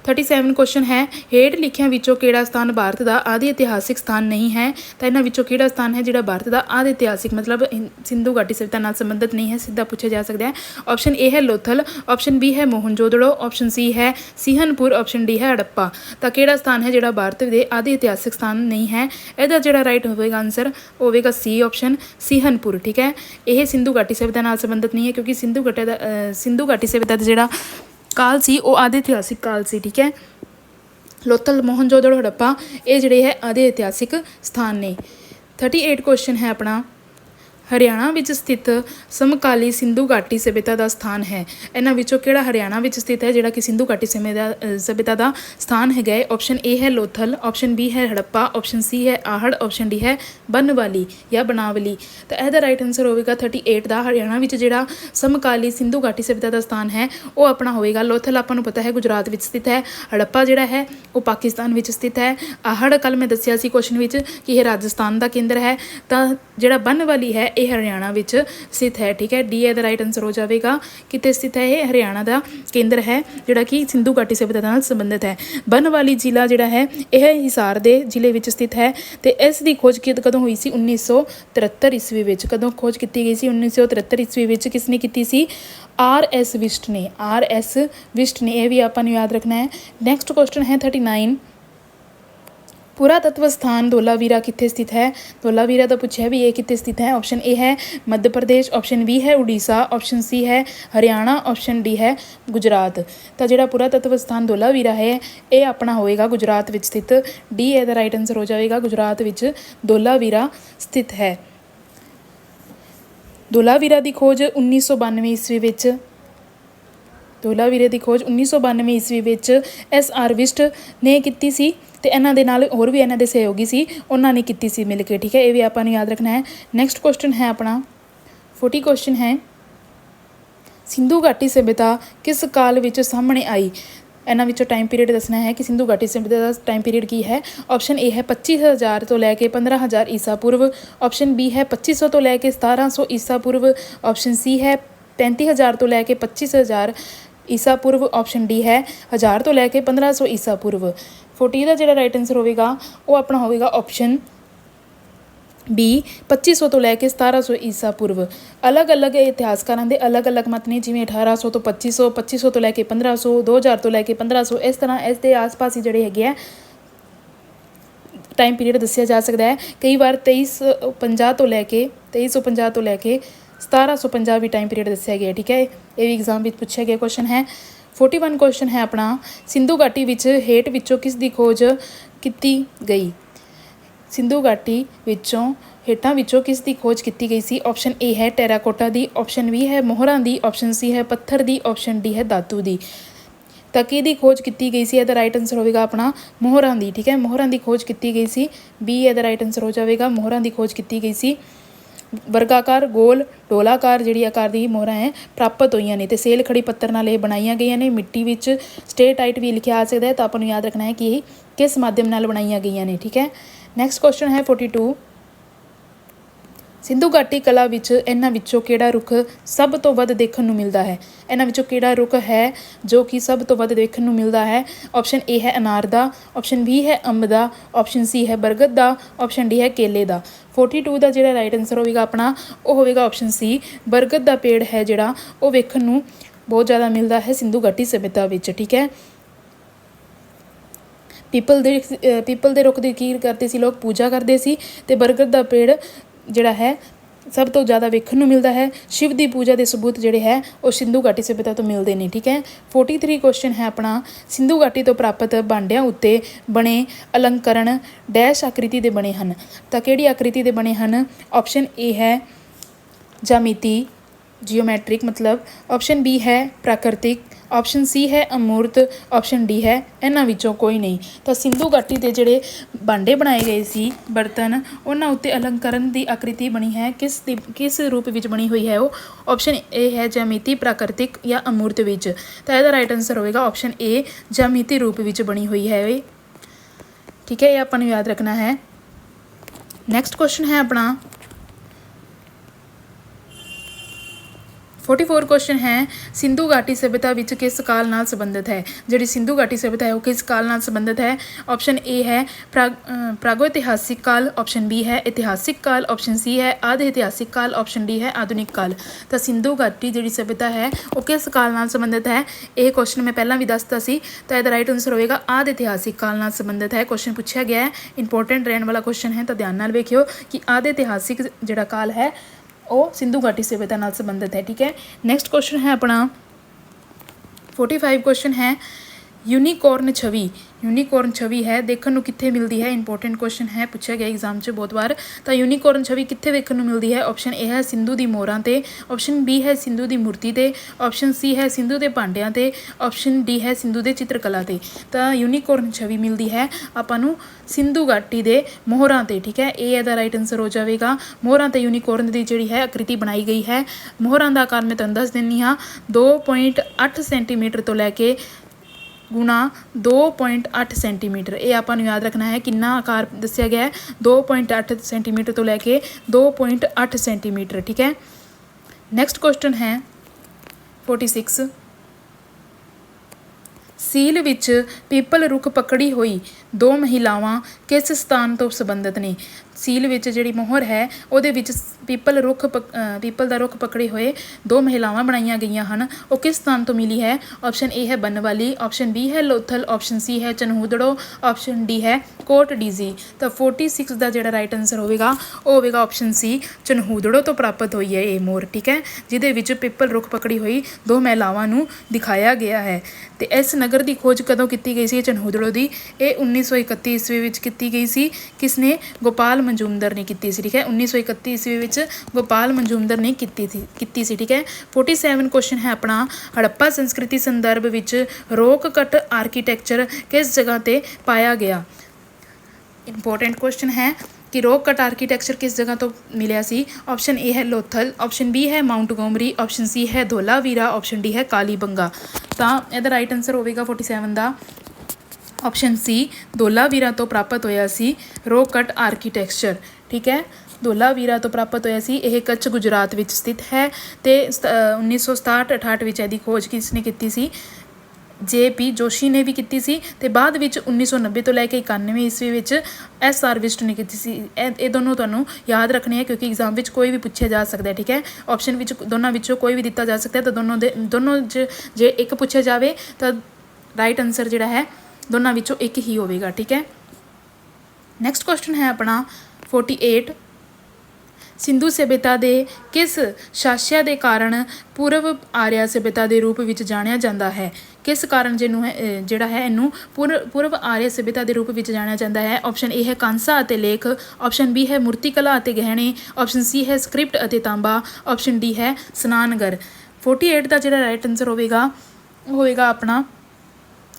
37 ਕੁਐਸਚਨ ਹੈ। ਹੇਠ ਲਿਖਿਆਂ ਵਿੱਚੋਂ ਕਿਹੜਾ ਸਥਾਨ ਭਾਰਤ ਦਾ ਆਦਿ ਇਤਿਹਾਸਿਕ ਸਥਾਨ ਨਹੀਂ ਹੈ? ਤਾਂ ਇਹਨਾਂ ਵਿੱਚੋਂ ਕਿਹੜਾ ਸਥਾਨ ਹੈ ਜਿਹੜਾ ਭਾਰਤ ਦਾ ਆਦਿ ਇਤਿਹਾਸਿਕ ਮਤਲਬ ਹਿੰ- ਸਿੰਧੂ ਘਾਟੀ ਸਭਿਤਾ ਨਾਲ ਸੰਬੰਧਿਤ ਨਹੀਂ ਹੈ? ਸਿੱਧਾ ਪੁੱਛਿਆ ਜਾ ਸਕਦਾ ਹੈ। ਆਪਸ਼ਨ ਏ ਹੈ ਲੋਥਲ ਆਪਸ਼ਨ ਬੀ ਹੈ ਮੋਹਨਜੋਦੜੋ ਆਪਸ਼ਨ ਸੀ ਹੈ ਸਿਹਨਪੁਰ ਆਪਸ਼ਨ ਡੀ ਹੈ ਹੜੱਪਾ ਤਾਂ ਕਿਹੜਾ ਸਥਾਨ ਹੈ ਜਿਹੜਾ ਭਾਰਤ ਦੇ ਆਦਿ ਇਤਿਹਾਸਿਕ ਸਥਾਨ ਨਹੀਂ ਹੈ? ਇਹਦਾ ਜਿਹੜਾ ਰਾਈਟ ਹੋਵੇਗਾ ਆਨਸਰ ਹੋਵੇਗਾ ਸੀ ਆਪਸ਼ਨ ਸਿਹਨਪੁਰ, ਠੀਕ ਹੈ? ਇਹ ਸਿੰਧੂ ਘਾਟੀ ਸਭਿਤਾ ਨਾਲ ਸੰਬੰਧਿਤ ਨਹੀਂ ਹੈ ਕਿਉਂਕਿ ਸਿੰਧੂ ਘਾਟੀ ਦਾ ਸਿੰਧੂ ਘਾਟੀ ਸਭਿਅਤਾ ਦਾ ਜਿਹੜਾ ਕਾਲ ਸੀ, ਉਹ ਆਦਿ ਇਤਿਹਾਸਿਕ ਕਾਲ ਸੀ, ਠੀਕ ਹੈ? ਲੋਥਲ ਮੋਹਨਜੋਦੜੋ ਹੜੱਪਾ, ਇਹ ਜਿਹੜੇ ਹੈ ਆਦਿ ਇਤਿਹਾਸਿਕ ਸਥਾਨ ਨੇ। 38 ਕੁਐਸਚਨ ਹੈ ਆਪਣਾ। ਹਰਿਆਣਾ ਵਿੱਚ ਸਥਿਤ ਸਮਕਾਲੀ ਸਿੰਧੂ ਘਾਟੀ ਸਭਿਅਤਾ ਦਾ ਸਥਾਨ ਹੈ। ਇਹਨਾਂ ਵਿੱਚੋਂ ਕਿਹੜਾ ਹਰਿਆਣਾ ਵਿੱਚ ਸਥਿਤ ਹੈ, ਜਿਹੜਾ ਕਿ ਸਿੰਧੂ ਘਾਟੀ ਸਮੇਂ ਦਾ ਸਭਿਅਤਾ ਦਾ ਸਥਾਨ ਹੈਗਾ ਹੈ? ਆਪਸ਼ਨ ਏ ਹੈ ਲੋਥਲ ਆਪਸ਼ਨ ਬੀ ਹੈ ਹੜੱਪਾ ਆਪਸ਼ਨ ਸੀ ਹੈ ਆਹੜ ਆਪਸ਼ਨ ਡੀ ਹੈ ਬਨਵਾਲੀ ਜਾਂ ਬਨਾਵਲੀ ਤਾਂ ਇਹਦਾ ਰਾਈਟ ਆਨਸਰ ਹੋਵੇਗਾ 38 ਦਾ। ਹਰਿਆਣਾ ਵਿੱਚ ਜਿਹੜਾ ਸਮਕਾਲੀ ਸਿੰਧੂ ਘਾਟੀ ਸਭਿਅਤਾ ਦਾ ਸਥਾਨ ਹੈ, ਉਹ ਆਪਣਾ ਹੋਵੇਗਾ ਲੋਥਲ। ਆਪਾਂ ਨੂੰ ਪਤਾ ਹੈ ਗੁਜਰਾਤ ਵਿੱਚ ਸਥਿਤ ਹੈ, ਹੜੱਪਾ ਜਿਹੜਾ ਹੈ, ਉਹ ਪਾਕਿਸਤਾਨ ਵਿੱਚ ਸਥਿਤ ਹੈ। ਆਹੜ ਕੱਲ ਮੈਂ ਦੱਸਿਆ ਸੀ ਕੁਐਸਚਨ ਵਿੱਚ ਕਿ ਇਹ ਰਾਜਸਥਾਨ ਦਾ ਕੇਂਦਰ ਹੈ। ਤਾਂ ਜਿਹੜਾ ਬਨਵਾਲੀ ਹੈ ਇਹ ਹਰਿਆਣਾ ਵਿੱਚ ਸਥਿਤ ਹੈ, ਠੀਕ ਹੈ? ਡੀ ਦਾ ਰਾਈਟ ਆਨਸਰ ਹੋ ਜਾਵੇਗਾ। ਕਿਤੇ ਸਥਿਤ ਹੈ ਇਹ? ਹਰਿਆਣਾ ਦਾ ਕੇਂਦਰ ਹੈ, ਜਿਹੜਾ ਕਿ ਸਿੰਧੂ ਘਾਟੀ ਸਭਿਅਤਾ ਨਾਲ ਸੰਬੰਧਿਤ ਹੈ। ਬਨਵਾਲੀ ਜ਼ਿਲ੍ਹਾ ਜਿਹੜਾ ਹੈ, ਇਹ ਹਿਸਾਰ ਦੇ ਜ਼ਿਲ੍ਹੇ ਵਿੱਚ ਸਥਿਤ ਹੈ ਤੇ ਇਸ ਦੀ ਖੋਜ ਕਿਦ- ਕਦੋਂ ਹੋਈ ਸੀ? 1973 ਈਸਵੀ ਵਿੱਚ। ਕਦੋਂ ਖੋਜ ਕੀਤੀ ਗਈ ਸੀ? 1973 ਈਸਵੀ ਵਿੱਚ ਕਿਸ ਨੇ ਕੀਤੀ ਸੀ? ਆਰ ਐਸ ਵਿਸਟ ਨੇ, ਆਰ ਐਸ ਵਿਸਟ ਨੇ, ਇਹ ਵੀ ਆਪਾਂ ਨੂੰ ਯਾਦ ਰੱਖਣਾ ਹੈ। ਨੈਕਸਟ ਕੁਐਸਚਨ ਹੈ 39 ਪੁਰਾਤਤਵ ਸਥਾਨ ਧੋਲਾਵੀਰਾ ਕਿੱਥੇ ਸਥਿਤ ਹੈ? ਧੋਲਾਵੀਰਾ ਦਾ ਪੁੱਛਿਆ ਵੀ ਇਹ ਕਿੱਥੇ ਸਥਿਤ ਹੈ? ਆਪਸ਼ਨ ਏ ਹੈ ਮੱਧ ਪ੍ਰਦੇਸ਼ ਆਪਸ਼ਨ ਬੀ ਹੈ ਉੜੀਸਾ ਆਪਸ਼ਨ ਸੀ ਹੈ ਹਰਿਆਣਾ ਆਪਸ਼ਨ ਡੀ ਹੈ ਗੁਜਰਾਤ। ਤਾਂ ਜਿਹੜਾ ਪੁਰਾਤਤਵ ਸਥਾਨ ਧੋਲਾਵੀਰਾ ਹੈ, ਇਹ ਆਪਣਾ ਹੋਏਗਾ ਗੁਜਰਾਤ ਵਿੱਚ ਸਥਿਤ। ਡੀ ਇਹਦਾ ਰਾਈਟ ਆਨਸਰ ਹੋ ਜਾਵੇਗਾ, ਗੁਜਰਾਤ ਵਿੱਚ ਧੋਲਾਵੀਰਾ ਸਥਿਤ ਹੈ। ਧੋਲਾਵੀਰਾ ਦੀ ਖੋਜ 1992 ਈਸਵੀ ਵਿੱਚ ਧੋਲਾਵੀਰੇ ਦੀ ਖੋਜ 1992 ਈਸਵੀ ਵਿੱਚ ਐਸ ਆਰਵਿਸਟ ਨੇ ਕੀਤੀ ਸੀ ਤੇ ਇਹਨਾਂ ਦੇ ਨਾਲ ਹੋਰ ਵੀ ਇਹਨਾਂ ਦੇ ਸਹਿਯੋਗੀ ਸੀ, ਉਹਨਾਂ ਨੇ ਕੀਤੀ ਸੀ ਮਿਲ ਕੇ, ਠੀਕ ਹੈ? ਇਹ ਵੀ ਆਪਾਂ ਨੂੰ ਯਾਦ ਰੱਖਣਾ ਹੈ। ਨੈਕਸਟ ਕੁਐਸਚਨ ਹੈ ਆਪਣਾ। 40 ਕੁਐਸਚਨ ਹੈ, ਸਿੰਧੂ ਘਾਟੀ ਸਭਿਅਤਾ ਕਿਸ ਕਾਲ ਵਿੱਚ ਸਾਹਮਣੇ ਆਈ? ਇਹਨਾਂ ਵਿੱਚੋਂ ਟਾਈਮ ਪੀਰੀਅਡ ਦੱਸਣਾ ਹੈ ਕਿ ਸਿੰਧੂ ਘਾਟੀ ਸਭਿਅਤਾ ਦਾ ਟਾਈਮ ਪੀਰੀਅਡ ਕੀ ਹੈ? ਆਪਸ਼ਨ ਏ ਹੈ 25000 ਤੋਂ ਲੈ ਕੇ 15000 ਈਸਾ ਪੂਰਵ। ਆਪਸ਼ਨ ਬੀ ਹੈ 2500 ਤੋਂ ਲੈ ਕੇ 1700 ਈਸਾ ਪੂਰਵ। ਆਪਸ਼ਨ ਸੀ ਹੈ 35000 ਤੋਂ ਲੈ ਕੇ 25000 ਈਸਾ ਪੂਰਵ ਆਪਸ਼ਨ ਡੀ ਹੈ 1000 ਤੋਂ ਲੈ ਕੇ 1500 ਈਸਾ ਪੂਰਵ। 40 ਦਾ ਜਿਹੜਾ ਰਾਈਟ ਆਨਸਰ ਹੋਵੇਗਾ, ਉਹ ਆਪਣਾ ਹੋਵੇਗਾ ਆਪਸ਼ਨ ਬੀ 2500 ਤੋਂ ਲੈ ਕੇ 1700 ਈਸਾ ਪੂਰਵ। ਅਲੱਗ-ਅਲੱਗ ਇਤਿਹਾਸਕਾਰਾਂ ਦੇ ਅਲੱਗ-ਅਲੱਗ ਮਤ ਨੇ, ਜਿਵੇਂ 1800 ਤੋਂ 2500 2500 ਤੋਂ ਲੈ ਕੇ 1500 2000 ਤੋਂ ਲੈ ਕੇ 1500 ਇਸ ਤਰ੍ਹਾਂ ਇਸ ਦੇ ਆਸ-ਪਾਸ ਹੀ ਜਿਹੜੇ ਹੈਗੇ ਆ ਟਾਈਮ ਪੀਰੀਅਡ ਦੱਸਿਆ ਜਾ ਸਕਦਾ ਹੈ। ਕਈ ਵਾਰ 2350 ਤੋਂ ਲੈ ਕੇ 2350 ਤੋਂ ਲੈ ਕੇ 1750 ਵੀ ਟਾਈਮ ਪੀਰੀਅਡ ਦੱਸਿਆ ਗਿਆ, ਠੀਕ ਹੈ? ਇਹ ਵੀ ਐਗਜ਼ਾਮ ਵਿੱਚ ਪੁੱਛਿਆ ਗਿਆ ਕੁਐਸਚਨ ਹੈ। 41 ਕੁਐਸਚਨ ਹੈ ਆਪਣਾ। ਸਿੰਧੂ ਘਾਟੀ ਵਿੱਚ ਹੇਠ ਵਿੱਚੋਂ ਕਿਸ ਦੀ ਖੋਜ ਕੀਤੀ ਗਈ? ਸਿੰਧੂ ਘਾਟੀ ਵਿੱਚੋਂ ਹੇਠਾਂ ਵਿੱਚੋਂ ਕਿਸ ਦੀ ਖੋਜ ਕੀਤੀ ਗਈ ਸੀ? ਆਪਸ਼ਨ ਏ ਹੈ ਟੈਰਾਕੋਟਾ ਦੀ ਆਪਸ਼ਨ ਬੀ ਹੈ ਮੋਹਰਾਂ ਦੀ ਆਪਸ਼ਨ ਸੀ ਹੈ ਪੱਥਰ ਦੀ ਆਪਸ਼ਨ ਡੀ ਹੈ ਧਾਤੂ ਦੀ। ਤਾਂ ਕਿਹਦੀ ਖੋਜ ਕੀਤੀ ਗਈ ਸੀ? ਇਹਦਾ ਰਾਈਟ ਆਨਸਰ ਹੋਵੇਗਾ ਆਪਣਾ ਮੋਹਰਾਂ ਦੀ, ਠੀਕ ਹੈ? ਮੋਹਰਾਂ ਦੀ ਖੋਜ ਕੀਤੀ ਗਈ ਸੀ। ਬੀ ਇਹਦਾ ਰਾਈਟ ਆਨਸਰ ਹੋ ਜਾਵੇਗਾ। ਮੋਹਰਾਂ ਦੀ ਖੋਜ ਕੀਤੀ ਗਈ ਸੀ। ਵਰਗਾਕਾਰ, ਗੋਲ, ਡੋਲਾਕਾਰ ਜਿਹੜੀ ਆਕਾਰ ਦੀ ਮੋਹਰਾਂ ਹੈ, ਪ੍ਰਾਪਤ ਹੋਈਆਂ ਨੇ ਤੇ ਸੇਲ ਖੜੀ ਪੱਤਰ ਨਾਲ ਇਹ ਬਣਾਈਆਂ ਗਈਆਂ ਨੇ। ਮਿੱਟੀ ਵਿੱਚ ਸਟੇਟਾਈਟ ਵੀ ਲਿਖਿਆ ਆ ਸਕਦਾ ਹੈ ਤਾਂ ਆਪਾਂ ਨੂੰ ਯਾਦ ਰੱਖਣਾ ਹੈ ਕਿ ਇਹ ਕਿਸ ਮਾਧਿਅਮ ਨਾਲ ਬਣਾਈਆਂ ਗਈਆਂ ਨੇ, ਠੀਕ ਹੈ? ਨੈਕਸਟ ਕੁਐਸਚਨ ਹੈ 42 ਸਿੰਧੂ ਘਾਟੀ ਕਲਾ ਵਿੱਚ ਇਹਨਾਂ ਵਿੱਚੋਂ ਕਿਹੜਾ ਰੁੱਖ ਸਭ ਤੋਂ ਵੱਧ ਦੇਖਣ ਨੂੰ ਮਿਲਦਾ ਹੈ? ਇਹਨਾਂ ਵਿੱਚੋਂ ਕਿਹੜਾ ਰੁੱਖ ਹੈ ਜੋ ਕਿ ਸਭ ਤੋਂ ਵੱਧ ਦੇਖਣ ਨੂੰ ਮਿਲਦਾ ਹੈ? ਆਪਸ਼ਨ ਏ ਹੈ ਅਨਾਰ ਦਾ ਆਪਸ਼ਨ ਬੀ ਹੈ ਅੰਬ ਦਾ ਆਪਸ਼ਨ ਸੀ ਹੈ ਬਰਗਦ ਦਾ ਆਪਸ਼ਨ ਡੀ ਹੈ ਕੇਲੇ ਦਾ। 42 ਦਾ ਜਿਹੜਾ ਰਾਈਟ ਆਨਸਰ ਹੋਵੇਗਾ ਆਪਣਾ, ਉਹ ਹੋਵੇਗਾ ਆਪਸ਼ਨ ਸੀ ਬਰਗਦ ਦਾ ਪੇੜ ਹੈ ਜਿਹੜਾ, ਉਹ ਵੇਖਣ ਨੂੰ ਬਹੁਤ ਜ਼ਿਆਦਾ ਮਿਲਦਾ ਹੈ ਸਿੰਧੂ ਘਾਟੀ ਸਭਿਅਤਾ ਵਿੱਚ, ਠੀਕ ਹੈ? ਪੀਪਲ ਦੇ, ਅਹ ਪੀਪਲ ਦੇ ਰੁੱਖ ਦੀ ਕੀ ਕਰਦੇ ਸੀ ਲੋਕ? ਪੂਜਾ ਕਰਦੇ ਸੀ ਤੇ ਬਰਗਦ ਦਾ ਪੇੜ ਜਿਹੜਾ ਹੈ, ਸਭ ਤੋਂ ਜ਼ਿਆਦਾ ਵੇਖਣ ਨੂੰ ਮਿਲਦਾ ਹੈ, ਸ਼ਿਵ ਦੀ ਪੂਜਾ ਦੇ ਸਬੂਤ ਜਿਹੜੇ ਹੈ, ਉਹ ਸਿੰਧੂ ਘਾਟੀ ਸਭਿਅਤਾ ਤੋਂ ਮਿਲਦੇ ਨੇ, ਠੀਕ ਹੈ? 43 ਕੁਐਸਚਨ ਹੈ ਆਪਣਾ, ਸਿੰਧੂ ਘਾਟੀ ਤੋਂ ਪ੍ਰਾਪਤ ਬਾਂਡਿਆਂ ਉੱਤੇ ਬਣੇ ਅਲੰਕਰਨ ਡੈਸ਼ ਆਕ੍ਰਿਤੀ ਦੇ ਬਣੇ ਹਨ। ਤਾਂ ਕਿਹੜੀ ਆਕ੍ਰਿਤੀ ਦੇ ਬਣੇ ਹਨ? ਆਪਸ਼ਨ ਏ ਹੈ ਜਾਮਿਤੀ ਜਿਓਮੈਟ੍ਰਿਕ ਮਤਲਬ ਆਪਸ਼ਨ ਬੀ ਹੈ ਪ੍ਰਾਕ੍ਰਿਤਿਕ ਆਪਸ਼ਨ ਸੀ ਹੈ, ਅਮੂਰਤ ਆਪਸ਼ਨ ਡੀ ਹੈ, ਇਹਨਾਂ ਵਿੱਚੋਂ ਕੋਈ ਨਹੀਂ। ਤਾਂ ਸਿੰਧੂ ਘਾਟੀ ਦੇ ਜਿਹੜੇ ਬਾਂਡੇ ਬਣਾਏ ਗਏ ਸੀ, ਬਰਤਨ, ਉਹਨਾਂ ਉੱਤੇ ਅਲੰਕਰਨ ਦੀ ਆਕ੍ਰਿਤੀ ਬਣੀ ਹੈ, ਕਿਸ ਦੀ, ਕਿਸ ਰੂਪ ਵਿੱਚ ਬਣੀ ਹੋਈ ਹੈ ਉਹ? ਆਪਸ਼ਨ ਏ ਹੈ, ਜਾਮਿਤੀ ਪ੍ਰਾਕ੍ਰਿਤਿਕ ਜਾਂ ਅਮੂਰਤ ਵਿੱਚ। ਤਾਂ ਇਹਦਾ ਰਾਈਟ ਆਨਸਰ ਹੋਵੇਗਾ ਆਪਸ਼ਨ ਏ ਜਾਮਿਤੀ ਰੂਪ ਵਿੱਚ ਬਣੀ ਹੋਈ ਹੈ ਇਹ। ਠੀਕ ਹੈ, ਇਹ ਆਪਾਂ ਨੂੰ ਯਾਦ ਰੱਖਣਾ ਹੈ। ਨੈਕਸਟ ਕੁਐਸਚਨ ਹੈ ਆਪਣਾ। 44 ਕੁਐਸਚਨ ਹੈ ਸਿੰਧੂ ਘਾਟੀ ਸਭਿਅਤਾ ਵਿੱਚ ਕਿਸ ਕਾਲ ਨਾਲ ਸੰਬੰਧਿਤ ਹੈ ਜਿਹੜੀ ਸਿੰਧੂ ਘਾਟੀ ਸਭਿਅਤਾ ਹੈ ਉਹ ਕਿਸ ਕਾਲ ਨਾਲ ਸੰਬੰਧਿਤ ਹੈ ਆਪਸ਼ਨ ਏ ਹੈ ਪ੍ਰਾਗ- ਅ, ਪ੍ਰਾਗੋ ਇਤਿਹਾਸਿਕ ਕਾਲ ਆਪਸ਼ਨ ਬੀ ਹੈ ਇਤਿਹਾਸਿਕ ਕਾਲ ਆਪਸ਼ਨ ਸੀ ਹੈ ਆਦਿ ਇਤਿਹਾਸਿਕ ਕਾਲ ਆਪਸ਼ਨ ਡੀ ਹੈ ਆਧੁਨਿਕ ਕਾਲ ਤਾਂ ਸਿੰਧੂ ਘਾਟੀ ਜਿਹੜੀ ਸਭਿਅਤਾ ਹੈ ਉਹ ਕਿਸ ਕਾਲ ਨਾਲ ਸੰਬੰਧਿਤ ਹੈ ਇਹ ਕੁਐਸਚਨ ਮੈਂ ਪਹਿਲਾਂ ਵੀ ਦੱਸਤਾ ਸੀ ਤਾਂ ਇਹਦਾ ਰਾਈਟ ਆਨਸਰ ਹੋਵੇਗਾ ਆਦਿ ਇਤਿਹਾਸਿਕ ਕਾਲ ਨਾਲ ਸੰਬੰਧਿਤ ਹੈ ਕੁਐਸਚਨ ਪੁੱਛਿਆ ਗਿਆ ਹੈ ਇੰਪੋਰਟੈਂਟ ਰਹਿਣ ਵਾਲਾ ਕੁਐਸਚਨ ਹੈ ਤਾਂ ਧਿਆਨ ਨਾਲ ਵੇਖਿਓ ਕਿ ਆਦਿ ਇਤਿਹਾਸਿਕ ਜਿਹੜਾ ਕਾਲ ਹੈ ਉਹ ਸਿੰਧੂ ਘਾਟੀ ਸਭਿਅਤਾ ਨਾਲ ਸੰਬੰਧਿਤ ਹੈ, ਠੀਕ ਹੈ? ਨੈਕਸਟ ਕੁਐਸਚਨ ਹੈ ਆਪਣਾ 45 ਕੁਐਸਚਨ ਹੈ। ਯੂਨੀਕੋਰਨ ਛਵੀ ਯੂਨੀਕੋਰਨ ਛਵੀ ਹੈ ਦੇਖਣ ਨੂੰ ਕਿੱਥੇ ਮਿਲਦੀ ਹੈ ਇੰਪੋਰਟੈਂਟ ਕੁਐਸਚਨ ਹੈ ਪੁੱਛਿਆ ਗਿਆ ਐਗਜ਼ਾਮ 'ਚ ਬਹੁਤ ਵਾਰ ਤਾਂ ਯੂਨੀਕੋਰਨ ਛਵੀ ਕਿੱਥੇ ਦੇਖਣ ਨੂੰ ਮਿਲਦੀ ਹੈ ਆਪਸ਼ਨ ਏ ਹੈ ਸਿੰਧੂ ਦੀ ਮੋਹਰਾਂ ਤੇ ਆਪਸ਼ਨ ਬੀ ਹੈ ਸਿੰਧੂ ਦੀ ਮੂਰਤੀ ਤੇ ਆਪਸ਼ਨ ਸੀ ਹੈ ਸਿੰਧੂ ਦੇ ਭਾਂਡਿਆਂ ਤੇ ਆਪਸ਼ਨ ਡੀ ਹੈ ਸਿੰਧੂ ਦੇ ਚਿੱਤਰਕਲਾ ਤੇ ਤਾਂ ਯੂਨੀਕੋਰਨ ਛਵੀ ਮਿਲਦੀ ਹੈ ਆਪਾਂ ਨੂੰ ਸਿੰਧੂ ਘਾਟੀ ਦੇ ਮੋਹਰਾਂ ਤੇ ਠੀਕ ਹੈ ਇਹ ਇਹਦਾ ਰਾਈਟ ਆਨਸਰ ਹੋ ਜਾਵੇਗਾ ਮੋਹਰਾਂ ਤੇ ਯੂਨੀਕੋਰਨ ਦੀ ਜਿਹੜੀ ਹੈ ਆਕ੍ਰਿਤੀ ਬਣਾਈ ਗਈ ਹੈ ਮੋਹਰਾਂ ਦਾ ਆਕਾਰ ਮੈਂ ਤੁਹਾਨੂੰ ਦੱਸ ਦਿੰਨੀ ਹਾਂ 2.8 ਸੈਂਟੀਮੀਟਰ ਤੋਂ ਲੈ ਕੇ 2.8 ਸੈਂਟੀਮੀਟਰ। ਇਹ ਆਪਾਂ ਨੂੰ ਯਾਦ ਰੱਖਣਾ ਹੈ ਕਿੰਨਾ ਆਕਾਰ ਦੱਸਿਆ ਗਿਆ ਹੈ? 2.8 ਸੈਂਟੀਮੀਟਰ ਤੋਂ ਲੈ ਕੇ 2.8 ਸੈਂਟੀਮੀਟਰ, ਠੀਕ ਹੈ? ਨੈਕਸਟ ਕੁਐਸਚਨ ਹੈ 46 ਸੀਲ ਵਿੱਚ ਪੀਪਲ ਰੁੱਖ ਪਕੜੀ ਹੋਈ। ਦੋ ਮਹਿਲਾਵਾਂ ਕਿਸ ਸਥਾਨ ਤੋਂ ਸੰਬੰਧਿਤ ਨੇ? ਸੀਲ ਵਿੱਚ ਜਿਹੜੀ ਮੋਹਰ ਹੈ, ਉਹਦੇ ਵਿੱਚ ਸ- ਪੀਪਲ ਰੁੱਖ ਪਕ- ਪੀਪਲ ਦਾ ਰੁੱਖ ਪਕੜੇ ਹੋਏ ਦੋ ਮਹਿਲਾਵਾਂ ਬਣਾਈਆਂ ਗਈਆਂ ਹਨ। ਉਹ ਕਿਸ ਸਥਾਨ ਤੋਂ ਮਿਲੀ ਹੈ? ਆਪਸ਼ਨ ਏ ਹੈ ਬਨਵਾਲੀ, ਆਪਸ਼ਨ ਬੀ ਹੈ ਲੋਥਲ, ਆਪਸ਼ਨ ਸੀ ਹੈ ਚਨਹੂਦੜੋ, ਆਪਸ਼ਨ ਡੀ ਹੈ ਕੋਟ ਡੀਜ਼ੀ। ਤਾਂ 46 ਦਾ ਜਿਹੜਾ ਰਾਈਟ ਆਨਸਰ ਹੋਵੇਗਾ, ਉਹ ਹੋਵੇਗਾ ਆਪਸ਼ਨ ਸੀ ਚਨਹੂਦੜੋ ਤੋਂ ਪ੍ਰਾਪਤ ਹੋਈ ਹੈ ਇਹ ਮੋਹਰ, ਠੀਕ ਹੈ? ਜਿਹਦੇ ਵਿੱਚ ਪੀਪਲ ਰੁੱਖ ਪਕੜੀ ਹੋਈ ਦੋ ਮਹਿਲਾਵਾਂ ਨੂੰ ਦਿਖਾਇਆ ਗਿਆ ਹੈ। ਤੇ ਇਸ ਨਗਰ ਦੀ ਖੋਜ ਕਦੋਂ ਕੀਤੀ ਗਈ ਸੀ? ਚਨਹੂਦੜੋ ਦੀ, ਇਹ 1931 ਈਸਵੀ ਵਿੱਚ ਕੀਤੀ ਗਈ ਸੀ। ਕਿਸ ਨੇ ਗੋਪਾਲ ਮਨਜੂਮਦਰ ਨੇ ਕੀਤੀ ਸੀ, ਠੀਕ ਹੈ? 1931 ਈਸਵੀ ਵਿੱਚ ਗੋਪਾਲ ਮਨਜੂਮਦਰ ਨੇ ਕੀਤੀ ਸੀ ਕੀਤੀ ਸੀ, ਠੀਕ ਹੈ? 47 ਕੁਐਸਚਨ ਹੈ ਆਪਣਾ। ਹੜੱਪਾ ਸੰਸਕ੍ਰਿਤੀ ਸੰਦਰਭ ਵਿੱਚ ਰੋਕ ਕਟ ਆਰਕੀਟੈਕਚਰ ਕਿਸ ਜਗ੍ਹਾ ਤੇ ਪਾਇਆ ਗਿਆ? ਇੰਪੋਰਟੈਂਟ ਕੁਐਸਚਨ ਹੈ। ਕਿ ਰੋਕ ਕਟ ਆਰਕੀਟੈਕਚਰ ਕਿਸ ਜਗ੍ਹਾ ਤੋਂ ਮਿਲਿਆ ਸੀ? ਆਪਸ਼ਨ ਏ ਹੈ ਲੋਥਲ ਆਪਸ਼ਨ ਬੀ ਹੈ ਮਾਊਂਟ ਗੋਮਰੀ ਆਪਸ਼ਨ ਸੀ ਹੈ ਧੋਲਾਵੀਰਾ ਆਪਸ਼ਨ ਡੀ ਹੈ ਕਾਲੀਬੰਗਾ ਤਾਂ ਇਹਦਾ ਰਾਈਟ ਆਨਸਰ ਹੋਵੇਗਾ 47 ਦਾ। ਆਪਸ਼ਨ ਸੀ ਧੋਲਾਵੀਰਾ ਤੋਂ ਪ੍ਰਾਪਤ ਹੋਇਆ ਸੀ ਰੋਕ ਕਟ ਆਰਕੀਟੈਕਚਰ ਠੀਕ ਹੈ? ਧੋਲਾਵੀਰਾ ਤੋਂ ਪ੍ਰਾਪਤ ਹੋਇਆ ਸੀ, ਇਹ ਕੱਚ ਗੁਜਰਾਤ ਵਿੱਚ ਸਥਿਤ ਹੈ ਤੇ 1967-68 ਵਿੱਚ ਇਹਦੀ ਖੋਜ ਕਿਸ ਨੇ ਕੀਤੀ ਸੀ? ਜੇ ਪੀ ਜੋਸ਼ੀ ਨੇ ਵੀ ਕੀਤੀ ਸੀ ਤੇ ਬਾਅਦ ਵਿੱਚ 1990 ਤੋਂ ਲੈ ਕੇ 91 ਈਸਵੀ ਵਿੱਚ ਐਸ ਆਰ ਵਿਸਟ ਨੇ ਕੀਤੀ ਸੀ। ਇਹ ਇਹ ਦੋਨੋਂ ਤੁਹਾਨੂੰ ਯਾਦ ਰੱਖਣੇ ਹੈ ਕਿਉਂਕਿ ਐਗਜ਼ਾਮ ਵਿੱਚ ਕੋਈ ਵੀ ਪੁੱਛਿਆ ਜਾ ਸਕਦਾ ਹੈ, ਠੀਕ ਹੈ? ਆਪਸ਼ਨ ਵਿੱਚ ਦੋਨਾਂ ਵਿੱਚੋਂ ਕੋਈ ਵੀ ਦਿੱਤਾ ਜਾ ਸਕਦਾ ਹੈ ਤਾਂ ਦੋਨੋਂ ਦੇ, ਦੋਨੋਂ 'ਚ ਜੇ ਇੱਕ ਪੁੱਛਿਆ ਜਾਵੇ ਤਾਂ ਰਾਈਟ ਆਨਸਰ ਜਿਹੜਾ ਹੈ, ਦੋਨਾਂ ਵਿੱਚੋਂ ਇੱਕ ਹੀ ਹੋਵੇਗਾ, ਠੀਕ ਹੈ? ਨੈਕਸਟ ਕੁਐਸਚਨ ਹੈ ਆਪਣਾ 48 ਸਿੰਧੂ ਸਭਿਅਤਾ ਦੇ ਕਿਸ ਸ਼ਾਸਿਆ ਦੇ ਕਾਰਨ ਪੂਰਵ ਆਰਿਆ ਸਭਿਅਤਾ ਦੇ ਰੂਪ ਵਿੱਚ ਜਾਣਿਆ ਜਾਂਦਾ ਹੈ? ਕਿਸ ਕਾਰਨ ਜਿਹਨੂੰ ਹੈ ਜਿਹੜਾ ਹੈ ਇਹਨੂੰ ਪੂਰ- ਪੂਰਵ ਆਰਿਆ ਸਭਿਅਤਾ ਦੇ ਰੂਪ ਵਿੱਚ ਜਾਣਿਆ ਜਾਂਦਾ ਹੈ। ਆਪਸ਼ਨ ਏ ਹੈ ਕਾਂਸਾ ਅਤੇ ਲੇਖ। ਆਪਸ਼ਨ ਬੀ ਹੈ ਮੂਰਤੀ ਕਲਾ ਅਤੇ ਗਹਿਣੇ। ਆਪਸ਼ਨ ਸੀ ਹੈ ਸਕ੍ਰਿਪਟ ਅਤੇ ਤਾਂਬਾ। ਆਪਸ਼ਨ ਡੀ ਹੈ ਸਨਾਨਗਰ। 48 ਦਾ ਜਿਹੜਾ ਰਾਈਟ ਆਨਸਰ ਹੋਵੇਗਾ ਉਹ ਹੋਵੇਗਾ ਆਪਣਾ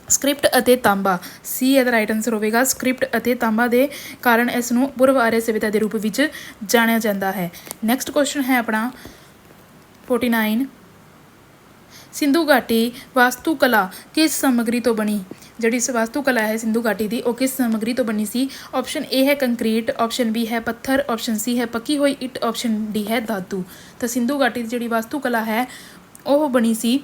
ਸਕ੍ਰਿਪਟ ਅਤੇ ਤਾਂਬਾ। ਸੀ ਇਹਦਾ ਰਾਈਟ ਆਨਸਰ ਹੋਵੇਗਾ ਸਕ੍ਰਿਪਟ ਅਤੇ ਤਾਂਬਾ ਦੇ ਕਾਰਨ ਇਸ ਨੂੰ ਪੂਰਵ ਆਰਿਆ ਸਭਿਅਤਾ ਦੇ ਰੂਪ ਵਿੱਚ ਜਾਣਿਆ ਜਾਂਦਾ ਹੈ। ਨੈਕਸਟ ਕੁਐਸਚਨ ਹੈ ਆਪਣਾ 49 ਸਿੰਧੂ ਘਾਟੀ ਵਾਸਤੂ ਕਲਾ ਕਿਸ ਸਮੱਗਰੀ ਤੋਂ ਬਣੀ? ਜਿਹੜੀ ਇਸ ਵਾਸਤੂ ਕਲਾ ਹੈ ਸਿੰਧੂ ਘਾਟੀ ਦੀ, ਉਹ ਕਿਸ ਸਮੱਗਰੀ ਤੋਂ ਬਣੀ ਸੀ? ਆਪਸ਼ਨ ਏ ਹੈ ਕੰਕਰੀਟ, ਆਪਸ਼ਨ ਬੀ ਹੈ ਪੱਥਰ, ਆਪਸ਼ਨ ਸੀ ਹੈ ਪੱਕੀ ਹੋਈ ਇੱਟ, ਆਪਸ਼ਨ ਡੀ ਹੈ ਧਾਤੂ ਤਾਂ ਸਿੰਧੂ ਘਾਟੀ ਦੀ ਜਿਹੜੀ ਵਾਸਤੂ ਕਲਾ ਹੈ, ਉਹ ਬਣੀ ਸੀ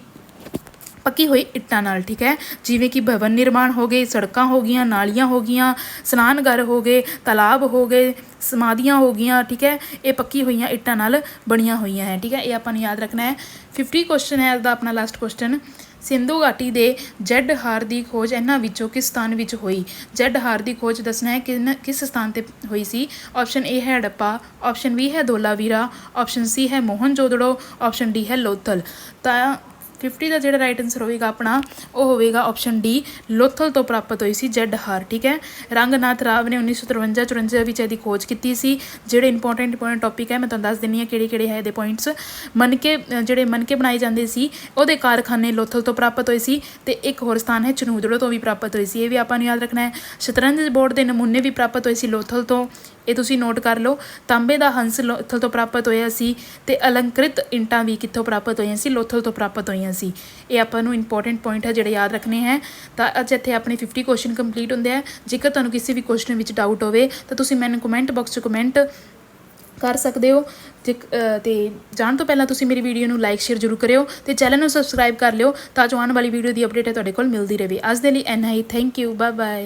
ਪੱਕੀ ਹੋਈ ਇੱਟਾਂ ਨਾਲ, ਠੀਕ ਹੈ? ਜਿਵੇਂ ਕਿ ਭਵਨ ਨਿਰਮਾਣ ਹੋ ਗਏ, ਸੜਕਾਂ ਹੋ ਗਈਆਂ, ਨਾਲੀਆਂ ਹੋ ਗਈਆਂ ਸਨਾਨਘਰ ਹੋ ਗਏ, ਤਾਲਾਬ ਹੋ ਗਏ, ਸਮਾਧੀਆਂ ਹੋ ਗਈਆਂ, ਠੀਕ ਹੈ? ਇਹ ਪੱਕੀ ਹੋਈਆਂ ਇੱਟਾਂ ਨਾਲ ਬਣੀਆਂ ਹੋਈਆਂ ਹੈ, ਠੀਕ ਹੈ? ਇਹ ਆਪਾਂ ਨੂੰ ਯਾਦ ਰੱਖਣਾ ਹੈ। 50 ਕੁਐਸਚਨ ਹੈ ਅੱਜ ਦਾ ਆਪਣਾ ਲਾਸਟ ਕੁਐਸਚਨ ਸਿੰਧੂ ਘਾਟੀ ਦੇ ਜੈਡ ਹਾਰ ਦੀ ਖੋਜ ਇਹਨਾਂ ਵਿੱਚੋਂ ਕਿਸ ਸਥਾਨ ਵਿੱਚ ਹੋਈ? ਜੈਡ ਹਾਰ ਦੀ ਖੋਜ ਦੱਸਣਾ ਹੈ ਕਿ ਕਿਸ ਸਥਾਨ ਤੇ ਹੋਈ ਸੀ? ਆਪਸ਼ਨ ਏ ਹੈ ਹੜੱਪਾ ਆਪਸ਼ਨ ਬੀ ਹੈ ਧੋਲਾਵੀਰਾ ਆਪਸ਼ਨ ਸੀ ਹੈ ਮੋਹਨਜੋਦੜੋ ਆਪਸ਼ਨ ਡੀ ਹੈ ਲੋਥਲ। ਤਾਂ 50 ਦਾ ਜਿਹੜਾ ਰਾਈਟ ਆਨਸਰ ਹੋਵੇਗਾ ਆਪਣਾ, ਉਹ ਹੋਵੇਗਾ ਆਪਸ਼ਨ ਡੀ ਲੋਥਲ ਤੋਂ ਪ੍ਰਾਪਤ ਹੋਈ ਸੀ ਜੈਡ ਹਾਰ, ਠੀਕ ਹੈ? ਰੰਗਨਾਥ ਰਾਵ ਨੇ 1953 54 ਵਿੱਚ ਇਹਦੀ ਖੋਜ ਕੀਤੀ ਸੀ। ਜਿਹੜੇ ਇੰਪੋਰਟੈਂਟ ਇੰਪੋਰਟੈਂਟ ਟੌਪਿਕ ਹੈ, ਮੈਂ ਤੁਹਾਨੂੰ ਦੱਸ ਦਿੰਨੀ ਹਾਂ ਕਿਹੜੇ ਕਿਹੜੇ ਹੈ ਇਹਦੇ ਪੁਆਇੰਟਸ ਮਨਕੇ ਜਿਹੜੇ ਮਨਕੇ ਬਣਾਏ ਜਾਂਦੇ ਸੀ, ਉਹਦੇ ਕਾਰਖਾਨੇ ਲੋਥਲ ਤੋਂ ਪ੍ਰਾਪਤ ਹੋਏ ਸੀ ਤੇ ਇੱਕ ਹੋਰ ਸਥਾਨ ਹੈ ਚਨੂਦੜੋ ਤੋਂ ਵੀ ਪ੍ਰਾਪਤ ਹੋਈ ਸੀ, ਇਹ ਵੀ ਆਪਾਂ ਨੂੰ ਯਾਦ ਰੱਖਣਾ ਹੈ। ਸ਼ਤਰੰਜ ਬੋਰਡ ਦੇ ਨਮੂਨੇ ਵੀ ਪ੍ਰਾਪਤ ਹੋਏ ਸੀ ਲੋਥਲ ਤੋਂ। ਇਹ ਤੁਸੀਂ ਨੋਟ ਕਰ ਲਓ। ਤਾਂਬੇ ਦਾ ਹੰਸ ਲੋਥਲ ਤੋਂ ਪ੍ਰਾਪਤ ਹੋਇਆ ਸੀ ਤੇ ਅਲੰਕ੍ਰਿਤ ਇੰਟਾਂ ਵੀ ਕਿੱਥੋਂ ਪ੍ਰਾਪਤ ਹੋਈਆਂ ਸੀ? ਲੋਥਲ ਤੋਂ ਪ੍ਰਾਪਤ ਹੋਈਆਂ ਸੀ। ਇਹ ਆਪਾਂ ਨੂੰ ਇੰਪੋਰਟੈਂਟ ਪੁਆਇੰਟ ਹੈ ਜਿਹੜੇ ਯਾਦ ਰੱਖਣੇ ਹੈ। ਤਾਂ ਅੱਜ ਇੱਥੇ ਆਪਣੇ 50 ਕੁਐਸਚਨ ਕੰਪਲੀਟ ਹੁੰਦੇ ਆ ਜੇਕਰ ਤੁਹਾਨੂੰ ਕਿਸੇ ਵੀ ਕੁਐਸਚਨ ਵਿੱਚ ਡਾਊਟ ਹੋਵੇ ਤਾਂ ਤੁਸੀਂ ਮੈਨੂੰ ਕਮੈਂਟ ਬਾਕਸ 'ਚ ਕਮੈਂਟ ਕਰ ਸਕਦੇ ਹੋ। ਜੇ ਅ, ਤੇ ਜਾਣ ਤੋਂ ਪਹਿਲਾਂ ਤੁਸੀਂ ਮੇਰੀ ਵੀਡੀਓ ਨੂੰ ਲਾਈਕ ਸ਼ੇਅਰ ਜ਼ਰੂਰ ਕਰਿਓ ਤੇ ਚੈਨਲ ਨੂੰ ਸਬਸਕ੍ਰਾਈਬ ਕਰ ਲਿਓ ਤਾਂ ਜੋ ਆਉਣ ਵਾਲੀ ਵੀਡੀਓ ਦੀ ਅਪਡੇਟ ਹੈ ਤੁਹਾਡੇ ਕੋਲ ਮਿਲਦੀ ਰਹੇ। ਅੱਜ ਦੇ ਲਈ ਐਨਾ ਹੀ। Thank you bye bye